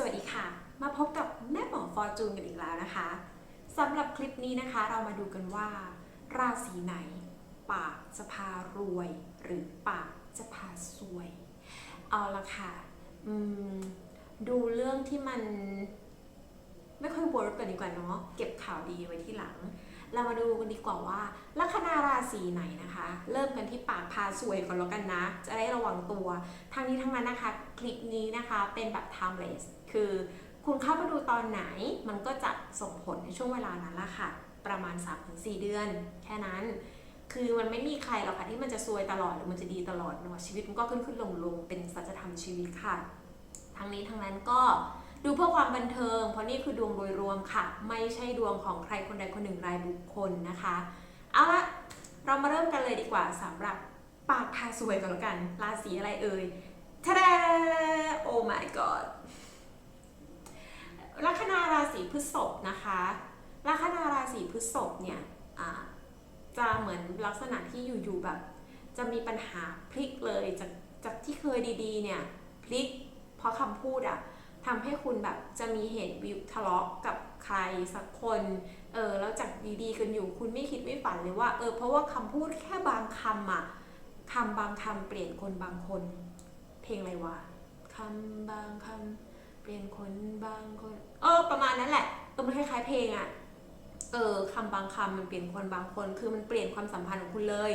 สวัสดีค่ะ มาพบกับแม่หมอฟอร์จูนกันอีกแล้วนะคะสำหรับคลิปนี้นะคะ เรามาดูกันว่า ราศีไหน ปากจะพารวย หรือปากจะพาซวย เอาละค่ะดูเรื่องที่มัน ไม่ค่อยเวิร์กกันดีกว่าเนาะเก็บข่าวดีไว้ที่หลัง เรามาดูกันดีกว่าว่าลัคนาราศีไหนนะคะ เริ่มกันที่ปากพาสวยก่อนแล้วกันนะ จะได้ระวังตัวทางนี้ทั้งนั้นนะคะ คลิปนี้นะคะเป็นแบบ timeless คือคุณเข้ามาดูตอนไหนมันก็จะส่งผลในช่วงเวลานั้นละค่ะ ประมาณ 3-4 เดือน แค่นั้น คือมันไม่มีใครหรอกค่ะที่มันจะซวยตลอดหรือมันจะดีตลอดเนาะชีวิตมันก็ขึ้นขึ้นลงลงเป็นสัจธรรมชีวิตค่ะ ทั้งนี้ทั้งนั้นก็ดูเพื่อความบันเทิง เพราะนี่คือดวงโดยรวมค่ะ ไม่ใช่ดวงของใครคนใดคนหนึ่งรายบุคคลนะคะ เอาละเรามาเริ่มกันเลยดีกว่าสำหรับปากพาสวยกันแล้วกัน ราศีอะไรเอ่ยทะเดโอ้ my god ลัคนาราศีพฤษภนะคะลัคนาราศีพฤษภเนี่ยจะเหมือนลักษณะที่อยู่ๆแบบ จะมีปัญหาพลิกเลยจากจากที่เคยดีๆเนี่ยพลิกเพราะคำพูดอะทำให้คุณแบบจะมีเหตุวิวทะเลาะกับใครสักคนเออแล้วจากดีๆกันอยู่คุณไม่คิดไม่ฝันเลยว่าเออเพราะว่าคำพูดแค่บางคำอะคำบางคำเปลี่ยนคนบางคน เพลงอะไรวะคำบางคำ เปลี่ยนคนบางคน เออ ประมาณนั้นแหละเออมันคล้ายๆเพลงอะเออคำบางคำมันเปลี่ยนคนบางคน คือมันเปลี่ยนความสัมพันธ์ของคุณเลย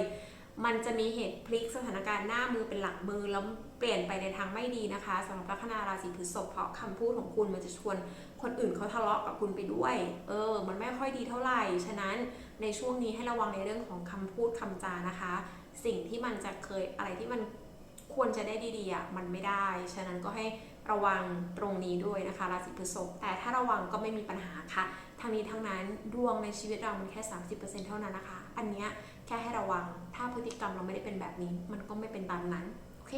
มันจะมีเหตุพลิกสถานการณ์หน้ามือเป็นหลังมือแล้วเปลี่ยนไปในทางไม่ดีนะคะสำหรับลัคนาราศีพฤษภเพราะคำพูดของคุณมันจะชวนคนอื่นเขาทะเลาะกับคุณไปด้วย เออ มันไม่ค่อยดีเท่าไหร่ฉะนั้นในช่วงนี้ให้ระวังในเรื่องของคำพูดคำจานะคะ สิ่งที่มันจะเคยอะไรที่มันควรจะได้ดีๆอะมันไม่ได้ ฉะนั้นก็ให้ ระวังตรงนี้ด้วยนะคะราศีพฤษภแต่ถ้าระวังก็ไม่มีปัญหาค่ะทางนี้ทั้งนั้นดวงในชีวิตเรามันแค่ 30%เท่านั้นนะคะ อันเนี้ยแค่ให้ระวังถ้าพฤติกรรมเราไม่ได้เป็นแบบนี้ มันก็ไม่เป็นตามนั้นโอเค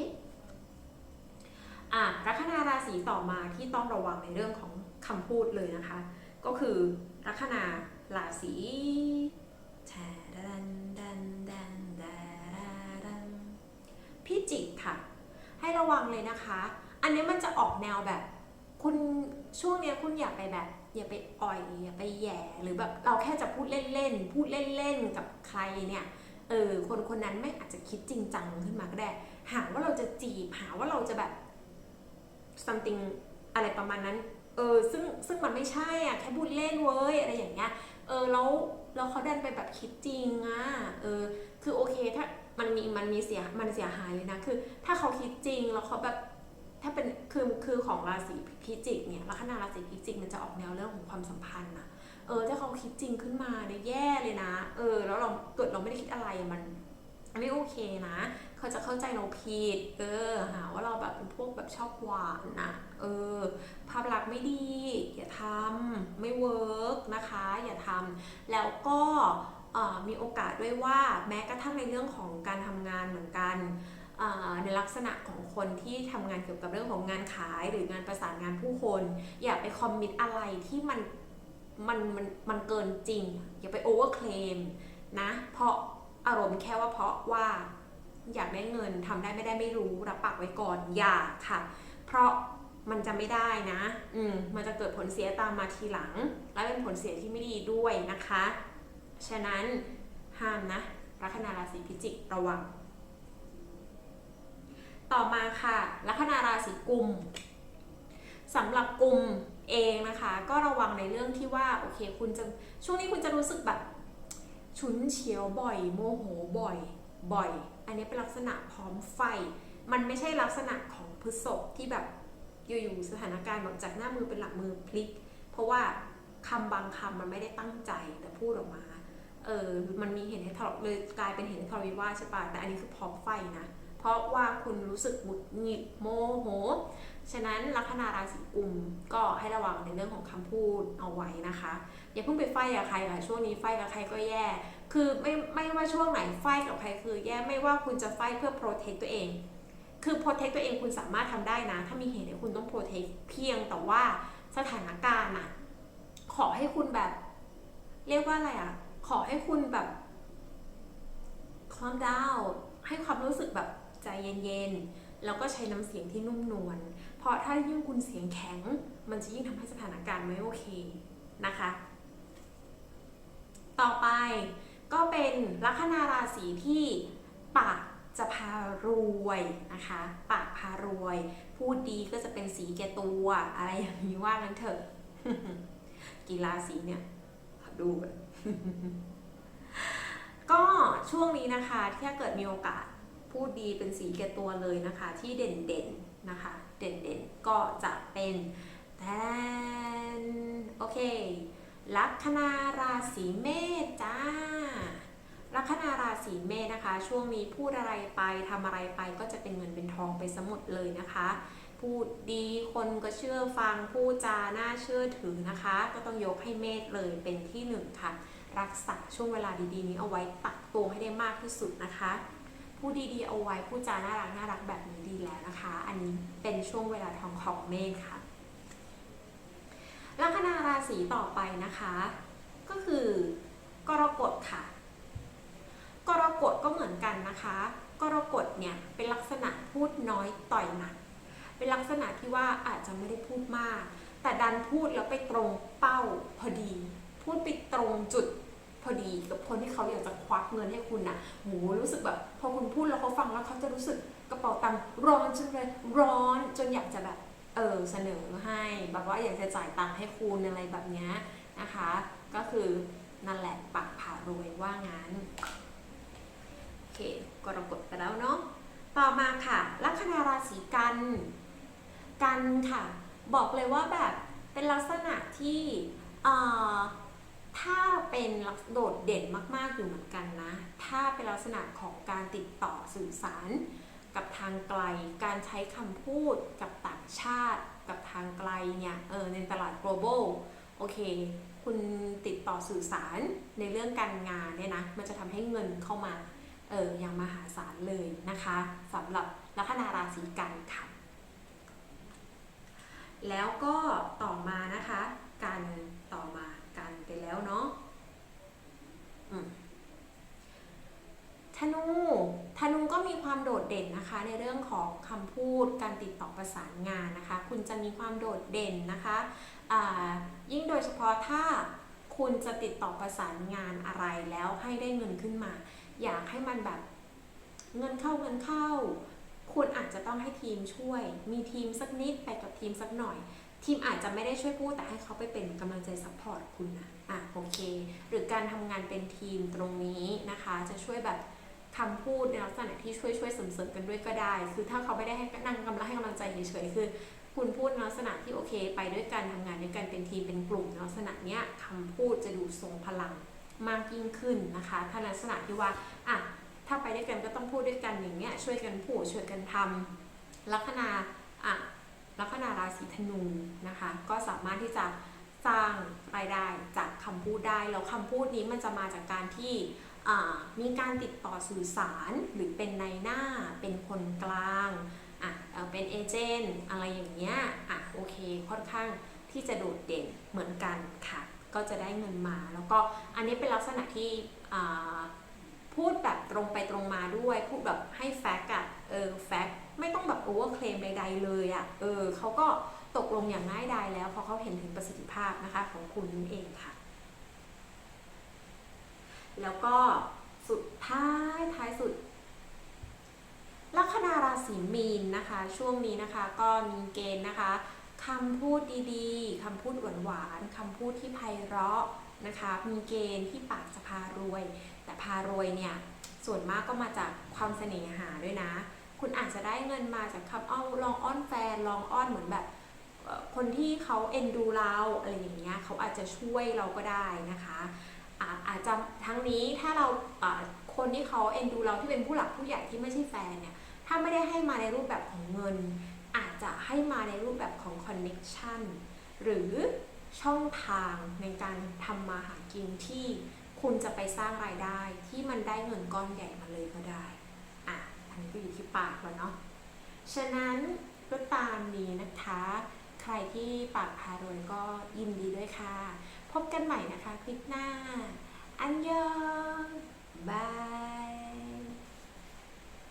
อะลัคนาราศีต่อมาที่ต้องระวังในเรื่องของคำพูดเลยนะคะ ก็คือลัคนาราศีแทดันดันดันดาดันพิจิกค่ะ ให้ระวังเลยนะคะ อันนี้มันจะออกแนวแบบ คุณช่วงเนี้ยคุณอย่าไปแบบ อย่าไปอ่อยอย่าไปแย่หรือแบบเราแค่จะพูดเล่นๆพูดเล่นๆกับใครเนี่ยเออคนคนนั้นไม่อาจจะคิดจริงจังขึ้นมาก็ได้ หาว่าเราจะจีบหาว่าเราจะแบบ something อะไรประมาณนั้นเออซึ่งซึ่งมันไม่ใช่อะแค่พูดเล่นเว้ยอะไรอย่างเงี้ยเออแล้วแล้วเขาดันไปแบบคิดจริงอะเออคือโอเคถ้ามันมีมันมีเสียมันเสียหายเลยนะคือ ถ้าเขาคิดจริงแล้วเขาแบบ ถ้าเป็นคือคือของราศีพิจิกเนี่ยลัคนาราศีพิจิกมันจะออกแนวเรื่องของความสัมพันธ์นะเออถ้าเขาคิดจริงขึ้นมาเนี่ยแย่เลยนะ เออ แล้วเราเกิดเราไม่ได้คิดอะไรมันไม่โอเคนะ เขาจะเข้าใจเราผิด เออ หาว่าเราแบบเป็นพวกแบบชอบหวานนะเออ ภาพลักษณ์ไม่ดี อย่าทำไม่เวิร์กนะคะ อย่าทำแล้วก็ออมีโอกาสด้วยว่าแม้กระทั่งในเรื่องของการทำงานเหมือนกัน ในลักษณะของคนที่ทำงานเกี่ยวกับเรื่องของงานขาย หรืองานประสานงานผู้คน อย่าไปคอมมิตอะไรที่มันมันมันมันเกินจริง อย่าไปโอเวอร์เคลมนะเพราะอารมณ์แค่ว่าเพราะว่าอยากได้เงินทำได้ไม่ได้ไม่รู้รับปากไว้ก่อนอย่าค่ะ เพราะมันจะไม่ได้นะ อืมมันจะเกิดผลเสียตามมาทีหลัง และเป็นผลเสียที่ไม่ดีด้วยนะคะ ฉะนั้นห้ามนะ ลัคนาราศีพิจิกระวัง ต่อมาค่ะลัคนาราศีกุมสำหรับกุมเองนะคะ ก็ระวังในเรื่องที่ว่าโอเคคุณจะช่วงนี้คุณจะรู้สึกแบบฉุนเฉียวบ่อย โมโหบ่อย บ่อย อันนี้เป็นลักษณะพร้อมไฟ มันไม่ใช่ลักษณะของพฤษภที่แบบอยู่ๆสถานการณ์แบบจากหน้ามือเป็นหลังมือพลิก เพราะว่าคำบางคำมันไม่ได้ตั้งใจแต่พูดออกมา เออ มันมีเหตุให้ทะเลาะเลยกลายเป็นเหตุให้ทะเลาะวิวาใช่ปะแต่อันนี้คือพร้อมไฟนะ ราะว่าคุณรู้สึกหงุดหงิดโมโห ฉะนั้นลัคนาราศีกุมก็ให้ระวังในเรื่องของคำพูดเอาไว้นะคะ อย่าเพิ่งไปไฟกับใครค่ะช่วงนี้ไฟกับใครก็แย่ คือไม่ไม่ว่าช่วงไหนไฟกับใครคือแย่ไม่ว่าคุณจะไฟเพื่อโปรเทคตัวเอง คือโปรเทคตัวเองคุณสามารถทำได้นะ ถ้ามีเหตุให้คุณต้องโปรเทคเพียงแต่ว่าสถานการณ์อะขอให้คุณแบบ เรียกว่าอะไรอะขอให้คุณแบบ calm down ให้ความรู้สึกแบบ ใจเย็นๆ แล้วก็ใช้น้ำเสียงที่นุ่มนวล เพราะถ้ายิ่งคุณเสียงแข็ง มันจะยิ่งทำให้สถานการณ์ไม่โอเคนะคะ ต่อไปก็เป็นลัคนาราศีที่ปากจะพารวยนะคะ ปากพารวย พูดดีก็จะเป็นสีแก่ตัว อะไรอย่างนี้ว่างั้นเถอะ กีฬาสีเนี่ยดูกันก็ช่วงนี้นะคะถ้าเกิดมีโอกาส พูดดีเป็นสีแก่ตัวเลยนะคะ ที่เด่นๆนะคะ เด่นๆก็จะเป็นแทนโอเค ลัคนาราศีเมษจ้าลัคนาราศีเมษนะคะ ช่วงนี้พูดอะไรไปทำอะไรไปก็จะเป็นเงินเป็นทองไปสมดเลยนะคะ พูดดีคนก็เชื่อฟังพูดจาน่าเชื่อถือนะคะ ก็ต้องยกให้เมษเลยเป็นที่หนึ่งค่ะ รักษาช่วงเวลาดีๆ นี้เอาไว้ตักตัวให้ได้มากที่สุดนะคะ พูดดีๆเอาไว้พูดจาน่ารักน่ารักแบบนี้ดีแล้วนะคะ อันนี้เป็นช่วงเวลาทองของเมษค่ะลัคนาราศีต่อไปนะคะ ก็คือกรกฎค่ะ กรกฎก็เหมือนกันนะคะ กรกฎเนี่ยเป็นลักษณะพูดน้อยต่อยหนัก เป็นลักษณะที่ว่าอาจจะไม่ได้พูดมาก แต่ดันพูดแล้วไปตรงเป้าพอดี พูดไปตรงจุด พอดีกับคนที่เขาอยากจะควักเงินให้คุณนะโหรู้สึกแบบพอคุณพูดแล้วเขาฟังแล้วเขาจะรู้สึกกระเป๋าตังค์ร้อนจังเลยร้อนจนอยากจะแบบเออเสนอให้แบบว่าอยากจะจ่ายตังค์ให้คุณอะไรแบบนี้นะคะ ก็คือนั่นแหละปากผ่ารวยว่างั้นโอเคกรกฎไปแล้วเนาะต่อมาค่ะลัคนาราศีกัน กันค่ะ บอกเลยว่าแบบเป็นลักษณะที่ เป็นโดดเด่นมาก ๆ อยู่เหมือนกันนะ ถ้าเป็นลักษณะของการติดต่อสื่อสาร กับทางไกล การใช้คำพูดกับต่างชาติ กับทางไกลเนี่ยเออในตลาด global โอเค คุณติดต่อสื่อสารในเรื่องการงานเนี่ยนะ มันจะทำให้เงินเข้ามาเอออย่างมหาศาลเลยนะคะสำหรับลัคนาราศีกันค่ะ แล้วก็ต่อมานะคะ กันต่อมากันไปแล้วเนาะ ธนู ธนูก็มีความโดดเด่นนะคะ ในเรื่องของคำพูด การติดต่อประสานงานนะคะ คุณจะมีความโดดเด่นนะคะยิ่งโดยเฉพาะถ้าคุณจะติดต่อประสานงานอะไรแล้วให้ได้เงินขึ้นมา อยากให้มันแบบเงินเข้าเงินเข้า คุณอาจจะต้องให้ทีมช่วย มีทีมสักนิดไปกับทีมสักหน่อย ทีมอาจจะไม่ได้ช่วยพูดแต่ให้เขาไปเป็นกำลังใจซัพพอร์ตคุณนะอะโอเค หรือการทำงานเป็นทีมตรงนี้นะคะ จะช่วยแบบคำพูดในลักษณะที่ช่วยช่วยเสริมๆกันด้วยก็ได้ คือถ้าเขาไม่ได้ให้นั่งกำลังให้กำลังใจเฉยๆคือ คุณพูดในลักษณะที่โอเค ไปด้วยกันทำงานด้วยกันเป็นทีมเป็นกลุ่มในลักษณะเนี้ยคำพูดจะดูทรงพลังมากยิ่งขึ้นนะคะถ้าลักษณะที่ว่าอะถ้าไปด้วยกันก็ต้องพูดด้วยกันอย่างเงี้ยช่วยกันพูดช่วยกันทำลัคนาอะ ลัคนาราศีธนูนะคะ ก็สามารถที่จะสร้างรายได้จากคำพูดได้แล้วคำพูดนี้มันจะมาจากการที่มีการติดต่อสื่อสารหรือเป็นในหน้าเป็นคนกลางอะเป็นเอเจนต์อะไรอย่างเงี้ยอะโอเคค่อนข้างที่จะโดดเด่นเหมือนกันค่ะ ก็จะได้เงินมา แล้วก็อันนี้เป็นลักษณะที่พูดแบบตรงไปตรงมาด้วย พูดแบบให้แฟกต์อะ เลมใดๆเลยอะเออเขาก็ตกลงอย่างง่ายดายแล้วเพราะเขาเห็นถึงประสิทธิภาพนะคะของคุณนั่นเองค่ะ แล้วก็สุดท้ายท้ายสุดลัคนาราศีมีนนะคะ ช่วงนี้นะคะก็มีเกณฑ์นะคะคำพูดดีๆคำพูดหวานๆคำพูดที่ไพเราะนะคะ มีเกณฑ์ที่ปากจะพารวย แต่พารวยเนี่ยส่วนมากก็มาจากความเสน่หาด้วยนะ คุณอาจจะได้เงินมาจากคำเอาลองอ้อนแฟนลองอ้อนเหมือนแบบคนที่เขาเอ็นดูเราอะไรอย่างเงี้ยเขาอาจจะช่วยเราก็ได้นะคะอาจจะทั้งนี้ถ้าเราคนที่เขาเอ็นดูเราที่เป็นผู้หลักผู้ใหญ่ที่ไม่ใช่แฟนเนี่ยถ้าไม่ได้ให้มาในรูปแบบของเงิน อาจจะให้มาในรูปแบบของคอนเน็ชันหรือช่องทางในการทำมาหากินที่คุณจะไปสร้างรายได้ที่มันได้เงินก้อนใหญ่มาเลยก็ได้ อันนี้ก็อยู่ที่ปากแล้วเนาะ ฉะนั้นก็ตามนี้นะคะ ใครที่ปากพารวยก็ยินดีด้วยค่ะ พบกันใหม่นะคะคลิปหน้า อันยองบาย